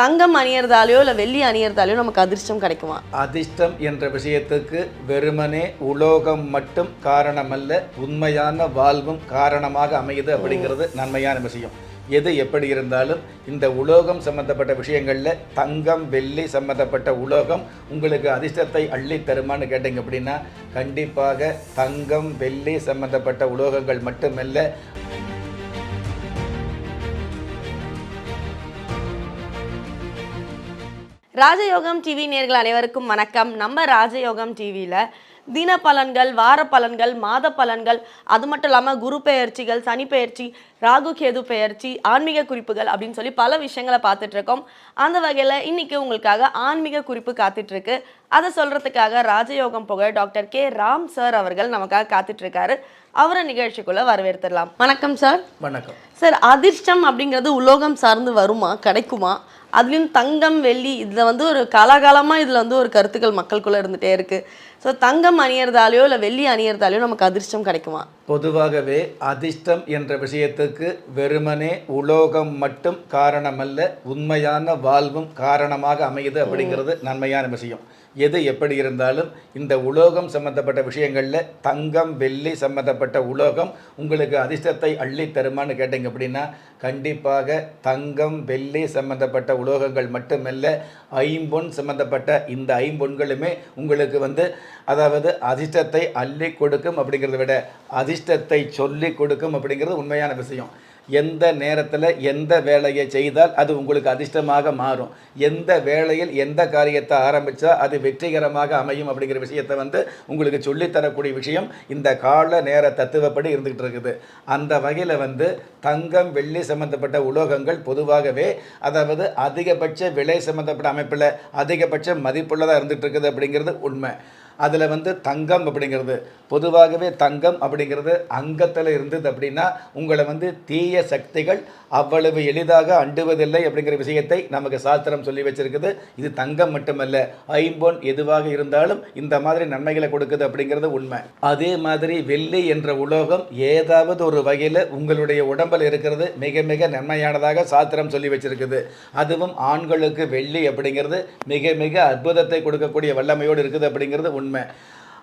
தங்கம் அணியறதாலையோ இல்லை வெள்ளி அணியறதாலையோ நமக்கு அதிர்ஷ்டம் கிடைக்குமா? அதிர்ஷ்டம் என்ற விஷயத்துக்கு வெறுமனே உலோகம் மட்டும் காரணமல்ல உண்மையான வாழ்வும் காரணமாக அமையுது அப்படிங்கிறது நன்மையான விஷயம். எது எப்படி இருந்தாலும் இந்த உலோகம் சம்பந்தப்பட்ட விஷயங்களில் தங்கம் வெள்ளி சம்பந்தப்பட்ட உலோகம் உங்களுக்கு அதிர்ஷ்டத்தை அள்ளி தருமான்னு கேட்டிங்க அப்படின்னா கண்டிப்பாக தங்கம் வெள்ளி சம்பந்தப்பட்ட உலோகங்கள் மட்டுமல்ல ராஜயோகம் டிவி நேர்கள் அனைவருக்கும் வணக்கம். நம்ம ராஜயோகம் டிவியில் தின பலன்கள் வார பலன்கள் மாத பலன்கள் அது மட்டும் இல்லாமல் குரு பெயர்ச்சிகள் சனி பெயர்ச்சி ராகு கேது பெயர்ச்சி ஆன்மீக குறிப்புகள் அப்படின்னு சொல்லி பல விஷயங்களை பார்த்துட்டு இருக்கோம். அந்த வகையில் இன்னைக்கு உங்களுக்காக ஆன்மீக குறிப்பு காத்துட்டு இருக்கு. அதை சொல்றதுக்காக ராஜயோகம் புகழ் டாக்டர் கே. ராம் சார் அவர்கள் நமக்காக காத்துட்டு இருக்காரு. அவரை நிகழ்ச்சிக்குள்ள வரவேற்றுடலாம் வணக்கம் சார் வணக்கம். சார் அதிர்ஷ்டம் அப்படிங்கிறது உலோகம் சார்ந்து வருமா? கிடைக்குமா? அதுலேயும் தங்கம் வெள்ளி இதில் வந்து ஒரு காலாகாலமாக இதில் வந்து ஒரு கருத்துக்கள் மக்களுக்குள்ளே இருந்துகிட்டே இருக்குது ஸோ தங்கம் அணியறதாலையோ இல்லை வெள்ளி அணியறதாலையோ நமக்கு அதிர்ஷ்டம் கிடைக்குமா? பொதுவாகவே அதிர்ஷ்டம் என்ற விஷயத்துக்கு வெறுமனே உலோகம் மட்டும் காரணமல்ல உண்மையான வாழ்வும் காரணமாக அமையுது அப்படிங்கிறது நன்மையான விஷயம். எது எப்படி இருந்தாலும் இந்த உலோகம் சம்பந்தப்பட்ட விஷயங்களில் தங்கம் வெள்ளி சம்பந்தப்பட்ட உலோகம் உங்களுக்கு அதிர்ஷ்டத்தை அள்ளி தருமான்னு கேட்டிங்க அப்படின்னா கண்டிப்பாக தங்கம் வெள்ளி சம்பந்தப்பட்ட உலோகங்கள் மட்டுமல்ல ஐம்பொன் சம்பந்தப்பட்ட இந்த ஐம்பொன்களுமே உங்களுக்கு வந்து அதாவது அதிர்ஷ்டத்தை அள்ளி கொடுக்கும் அப்படிங்கிறத விட அதிர்ஷ்டத்தை சொல்லி கொடுக்கும் அப்படிங்கிறது உண்மையான விஷயம். எந்த நேரத்தில் எந்த வேலையை செய்தால் அது உங்களுக்கு அதிர்ஷ்டமாக மாறும். எந்த வேலையில் எந்த காரியத்தை ஆரம்பித்தா அது வெற்றிகரமாக அமையும் அப்படிங்கிற விஷயத்தை வந்து உங்களுக்கு சொல்லித்தரக்கூடிய விஷயம் இந்த கால நேர தத்துவப்படி இருந்துகிட்டு இருக்குது. அந்த வகையில் வந்து தங்கம் வெள்ளி சம்பந்தப்பட்ட உலோகங்கள் பொதுவாகவே அதாவது அதிகபட்ச விலை சம்பந்தப்பட்ட அமைப்பில் அதிகபட்ச மதிப்புள்ளதாக இருந்துகிட்டு இருக்குது அப்படிங்கிறது உண்மை. அதில் வந்து தங்கம் அப்படிங்கிறது. பொதுவாகவே தங்கம் அப்படிங்கிறது அங்கத்தில் இருந்தது அப்படின்னா உங்களை வந்து தீய சக்திகள் அவ்வளவு எளிதாக அண்டுவதில்லை அப்படிங்கிற விஷயத்தை நமக்கு சாஸ்திரம் சொல்லி வச்சிருக்குது. இது தங்கம் மட்டுமல்ல ஐம்பொன் எதுவாக இருந்தாலும் இந்த மாதிரி நன்மைகளை கொடுக்குது அப்படிங்கிறது உண்மை. அதே மாதிரி வெள்ளி என்ற உலோகம் ஏதாவது ஒரு வகையில் உங்களுடைய உடம்பில் இருக்கிறது மிக மிக நன்மையானதாக சாஸ்திரம் சொல்லி வச்சிருக்குது. அதுவும் ஆண்களுக்கு வெள்ளி அப்படிங்கிறது மிக மிக அற்புதத்தை கொடுக்கக்கூடிய வல்லமையோடு இருக்குது அப்படிங்கிறது உண்மை.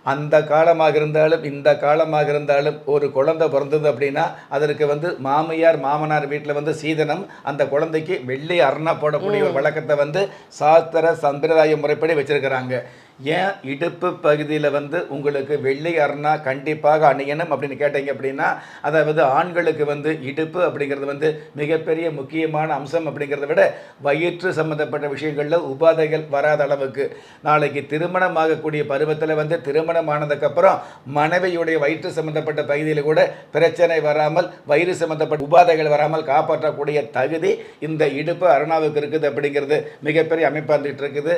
அந்த காலமாக இருந்தாலும் இந்த காலமாக இருந்தாலும் ஒரு குழந்தை பிறந்தது அப்படின்னா அதற்கு வந்து மாமியார் மாமனார் வீட்டில் வந்து சீதனம் அந்த குழந்தைக்கு வெள்ளி அரணா போடக்கூடிய ஒரு வழக்கத்தை வந்து சாஸ்திர சம்பிரதாய முறைப்படி வச்சிருக்கிறாங்க. ஏன் இடுப்பு பகுதியில் வந்து உங்களுக்கு வெள்ளி அருணா கண்டிப்பாக அணியணும் அப்படின்னு கேட்டீங்க அப்படின்னா அதாவது ஆண்களுக்கு வந்து இடுப்பு அப்படிங்கிறது வந்து மிகப்பெரிய முக்கியமான அம்சம் அப்படிங்கிறத விட வயிற்று சம்பந்தப்பட்ட விஷயங்களில் உபாதைகள் வராத அளவுக்கு. நாளைக்கு திருமணம் ஆகக்கூடிய பருவத்தில் வந்து திருமணம் ஆனதுக்கப்புறம் மனைவியுடைய வயிற்று சம்பந்தப்பட்ட பகுதியில் கூட பிரச்சனை வராமல் வயிறு சம்பந்தப்பட்ட உபாதைகள் வராமல் காப்பாற்றக்கூடிய தகுதி இந்த இடுப்பு அருணாவுக்கு இருக்குது அப்படிங்கிறது மிகப்பெரிய அமைப்பாக இருந்துகிட்டு இருக்குது.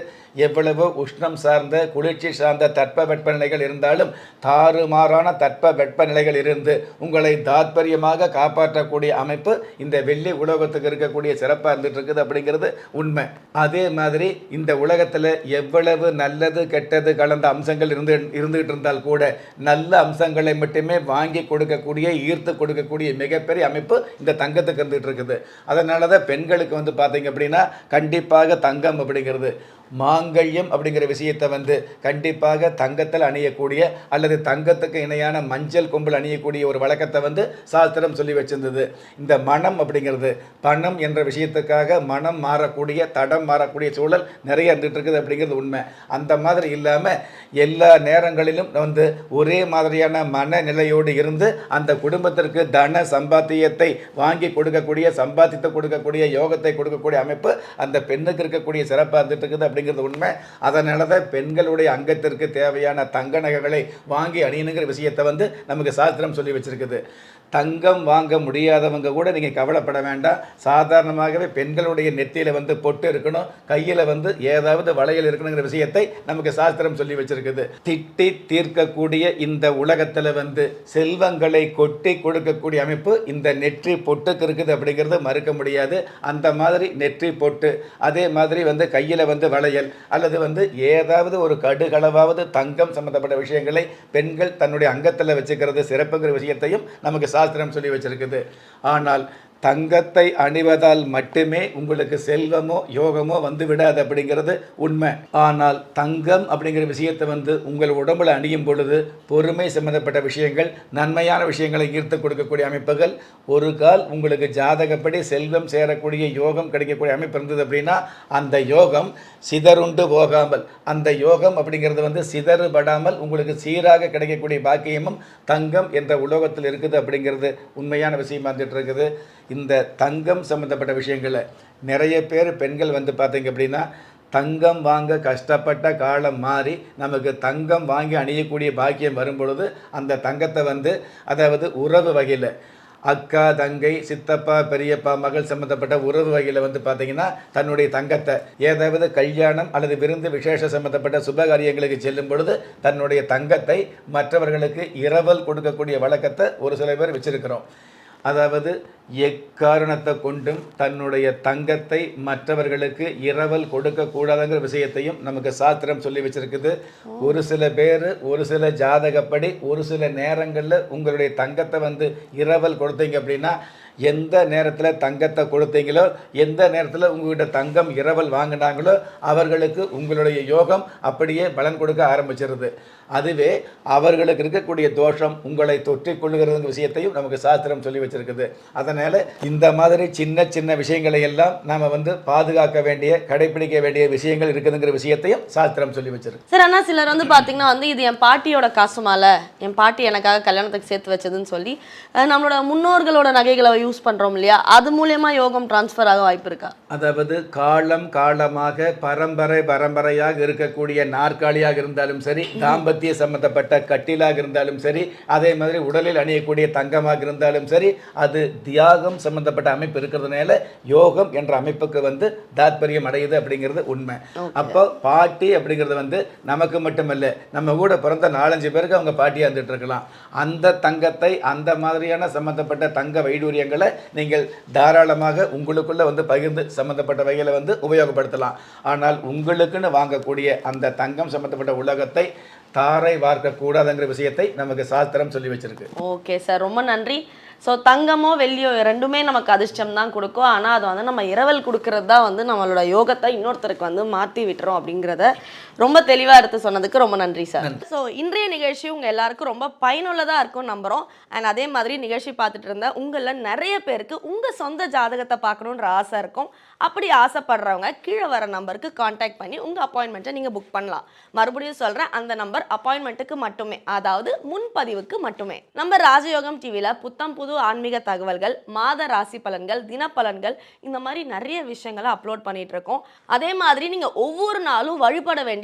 எவ்வளவு உஷ்ணம் சார்ந்த குளிர்ச்சி சார்ந்த தட்ப வெப்பநிலைகள் இருந்தாலும் தாறுமாறான தட்ப வெப்பநிலைகள் இருந்து உங்களை தாத்பரியமாக காப்பாற்றக்கூடிய அமைப்பு இந்த வெள்ளி உலோகத்துக்கு இருக்கக்கூடிய சிறப்பாக இருந்துட்டு இருக்குது அப்படிங்கிறது உண்மை. அதே மாதிரி இந்த உலகத்தில் எவ்வளவு நல்லது கெட்டது கலந்த அம்சங்கள் இருந்து இருந்துகிட்டு இருந்தால் கூட நல்ல அம்சங்களை மட்டுமே வாங்கி கொடுக்கக்கூடிய ஈர்த்து கொடுக்கக்கூடிய மிகப்பெரிய அமைப்பு இந்த தங்கத்துக்கு இருந்துகிட்டு இருக்குது அதனால தான் பெண்களுக்கு வந்து பார்த்தீங்க அப்படின்னா கண்டிப்பாக தங்கம் அப்படிங்கிறது. மாங்கல்யம் அப்படிங்கிற விஷயத்தை வந்து கண்டிப்பாக தங்கத்தில் அணியக்கூடிய அல்லது தங்கத்துக்கு இணையான மஞ்சள் கொம்பில் அணியக்கூடிய ஒரு வழக்கத்தை வந்து சாஸ்திரம் சொல்லி வச்சிருந்தது. இந்த மனம் அப்படிங்கிறது பணம் என்ற விஷயத்துக்காக மனம் மாறக்கூடிய தடம் மாறக்கூடிய சூழல் நிறைய இருந்துகிட்டு இருக்குது அப்படிங்கிறது உண்மை. அந்த மாதிரி இல்லாமல் எல்லா நேரங்களிலும் வந்து ஒரே மாதிரியான மனநிலையோடு இருந்து அந்த குடும்பத்திற்கு தன சம்பாத்தியத்தை வாங்கி கொடுக்கக்கூடிய சம்பாதித்து கொடுக்கக்கூடிய யோகத்தை கொடுக்கக்கூடிய அமைப்பு அந்த பெண்ணுக்கு இருக்கக்கூடிய சிறப்பாக இருந்துட்டு இருக்குது அப்படிங்கிறது உண்மை. அதனால தான் பெண்களுடைய அங்கத்திற்கு தேவையான தங்க நகைகளை வாங்கி அணியணுங்கிற விஷயத்தை வந்து நமக்கு சாஸ்திரம் சொல்லி வச்சிருக்குது. தங்கம் வாங்க முடியாதவங்க கூட நீங்கள் கவலைப்பட வேண்டாம். சாதாரணமாகவே பெண்களுடைய நெத்தியில் வந்து பொட்டு இருக்கணும் கையில் வந்து ஏதாவது வளையல் இருக்கணுங்கிற விஷயத்தை நமக்கு சாஸ்திரம் சொல்லி வச்சுருக்குது. திட்டி தீர்க்கக்கூடிய இந்த உலகத்தில் வந்து செல்வங்களை கொட்டி கொடுக்கக்கூடிய அமைப்பு இந்த நெற்றி பொட்டுக்கு இருக்குது அப்படிங்கிறது மறுக்க முடியாது. அந்த மாதிரி நெற்றி பொட்டு அதே மாதிரி வந்து கையில் வந்து வளையல் அல்லது வந்து ஏதாவது ஒரு கடுகளவாவது தங்கம் சம்மந்தப்பட்ட விஷயங்களை பெண்கள் தன்னுடைய அங்கத்தில் வச்சுக்கிறது சிறப்புங்கிற விஷயத்தையும் நமக்கு சாஸ்திரம் சொல்லி வச்சிருக்குது. ஆனால் தங்கத்தை அணிவதால் மட்டுமே உங்களுக்கு செல்வமோ யோகமோ வந்து விடாது அப்படிங்கிறது உண்மை. ஆனால் தங்கம் அப்படிங்கிற விஷயத்தை வந்து உங்கள் உடம்புல அணியும் பொழுது பொறுமை சம்பந்தப்பட்ட விஷயங்கள் நன்மையான விஷயங்களை ஈர்த்து கொடுக்கக்கூடிய அமைப்புகள். ஒரு கால் உங்களுக்கு ஜாதகப்படி செல்வம் சேரக்கூடிய யோகம் கிடைக்கக்கூடிய அமைப்பு இருந்தது அப்படின்னா அந்த யோகம் சிதறுண்டு போகாமல் அந்த யோகம் அப்படிங்கிறது வந்து சிதறுபடாமல் உங்களுக்கு சீராக கிடைக்கக்கூடிய பாக்கியமும் தங்கம் என்ற உலோகத்தில் இருக்குது அப்படிங்கிறது உண்மையான விஷயமா இருந்துட்டு இருக்குது. இந்த தங்கம் சம்மந்தப்பட்ட விஷயங்களை நிறைய பேர் பெண்கள் வந்து பார்த்தீங்க அப்படின்னா தங்கம் வாங்க கஷ்டப்பட்ட காலம் மாறி நமக்கு தங்கம் வாங்கி அணியக்கூடிய பாக்கியம் வரும் பொழுது அந்த தங்கத்தை வந்து அதாவது உறவு வகையில் அக்கா தங்கை சித்தப்பா பெரியப்பா மகள் சம்மந்தப்பட்ட உறவு வகையில் வந்து பார்த்திங்கன்னா தன்னுடைய தங்கத்தை ஏதாவது கல்யாணம் அல்லது விருந்து விசேஷ சம்மந்தப்பட்ட சுபகாரியங்களுக்கு செல்லும் பொழுது தன்னுடைய தங்கத்தை மற்றவர்களுக்கு இரவல் கொடுக்கக்கூடிய வழக்கத்தை ஒரு சில பேர் வச்சுருக்கிறோம். அதாவது எக்காரணத்தை கொண்டும் தன்னுடைய தங்கத்தை மற்றவர்களுக்கு இரவல் கொடுக்கக்கூடாதுங்கிற விஷயத்தையும் நமக்கு சாஸ்திரம் சொல்லி வச்சிருக்குது. ஒரு சில பேர் ஒரு சில ஜாதகப்படி ஒரு சில நேரங்களில் உங்களுடைய தங்கத்தை வந்து இரவல் கொடுத்தீங்க அப்படின்னா எந்த நேரத்தில் தங்கத்தை கொடுத்தீங்களோ எந்த நேரத்தில் உங்கள்கிட்ட தங்கம் இரவல் வாங்கினாங்களோ அவர்களுக்கு உங்களுடைய யோகம் அப்படியே பலன் கொடுக்க ஆரம்பிச்சிருது. அதுவே அவர்களுக்கு இருக்கக்கூடிய தோஷம் உங்களை தொற்றிக் கொள்ளுகிறது விஷயத்தையும் நமக்கு சாஸ்திரம் சொல்லி வச்சிருக்குது. அதனால் இந்த மாதிரி சின்ன சின்ன விஷயங்களை எல்லாம் நாம் வந்து பாதுகாக்க வேண்டிய கடைபிடிக்க வேண்டிய விஷயங்கள் இருக்குதுங்கிற விஷயத்தையும் சாஸ்திரம் சொல்லி வச்சிருக்கு. சார் ஆனால் சிலர் வந்து பார்த்தீங்கன்னா வந்து இது என் பாட்டியோட காசுமால என் பாட்டி எனக்காக கல்யாணத்துக்கு சேர்த்து வச்சதுன்னு சொல்லி நம்மளோட முன்னோர்களோட நகைகளை யூஸ் பண்ணுறோம் இல்லையா? அது மூலயமா யோகம் ட்ரான்ஸ்ஃபர் ஆக வாய்ப்பு இருக்கா? அதாவது காலம் காலமாக பரம்பரை பரம்பரையாக இருக்கக்கூடிய நாற்காலியாக இருந்தாலும் சரி தாம்பத்திய சம்பந்தப்பட்ட கட்டிலாக இருந்தாலும் சரி அதே மாதிரி உடலில் அணியக்கூடிய தங்கமாக இருந்தாலும் சரி அது தியாகம் சம்பந்தப்பட்ட அமைப்பு இருக்கிறதுனால யோகம் என்ற அமைப்புக்கு வந்து தாத்பரியம் அடையுது அப்படிங்கிறது உண்மை. அப்போ பாட்டி அப்படிங்கிறது வந்து நமக்கு மட்டுமல்ல நம்ம கூட பிறந்த நாலஞ்சு பேருக்கு அவங்க பாட்டியாக இருந்துட்டு இருக்கலாம். அந்த தங்கத்தை அந்த மாதிரியான சம்பந்தப்பட்ட தங்க வைடூரியங்களை நீங்கள் தாராளமாக உங்களுக்குள்ள வந்து பகிர்ந்து சம்மந்தப்பட்ட வகையில் வந்து உபயோகப்படுத்தலாம். ஆனால் உங்களுக்குன்னு வாங்கக்கூடிய அந்த தங்கம் சம்மந்தப்பட்ட உலகத்தை தாரை வார்க்கக்கூடாதுங்கிற விஷயத்தை நமக்கு சாஸ்திரம் சொல்லி வச்சிருக்கு. ஓகே சார் ரொம்ப நன்றி. ஸோ தங்கமோ வெள்ளியோ ரெண்டுமே நமக்கு அதிர்ஷ்டம் தான் கொடுக்கும். ஆனால் அது வந்து நம்ம இரவல் கொடுக்கறது தான் வந்து நம்மளோட யோகத்தை இன்னொருத்தருக்கு வந்து மாற்றி விட்டுரும் அப்படிங்கிறத ரொம்ப தெளிவாக எடுத்து சொன்னதுக்கு ரொம்ப நன்றி சார் ஸோ இன்றைய நிகழ்ச்சி உங்கள் எல்லாருக்கும் ரொம்ப பயனுள்ளதாக இருக்கும் நம்புகிறோம் அண்ட் அதே மாதிரி நிகழ்ச்சி பார்த்துட்டு இருந்த உங்களில் நிறைய பேருக்கு உங்கள் சொந்த ஜாதகத்தை பார்க்கணுன்ற ஆசை இருக்கும். அப்படி ஆசைப்படுறவங்க கீழே வர நம்பருக்கு காண்டாக்ட் பண்ணி உங்கள் அப்பாயின்மெண்ட்டை நீங்கள் புக் பண்ணலாம். மறுபடியும் சொல்கிறேன் அந்த நம்பர் அப்பாயின்மெண்ட்டுக்கு மட்டுமே. அதாவது முன்பதிவுக்கு மட்டுமே. நம்ம ராஜயோகம் டிவியில் புத்தம் புது ஆன்மீக தகவல்கள் மாத ராசி பலன்கள் தினப்பலன்கள் இந்த மாதிரி நிறைய விஷயங்களை அப்லோட் பண்ணிட்டு இருக்கோம். அதே மாதிரி நீங்கள் ஒவ்வொரு நாளும் வழிபட வேண்டிய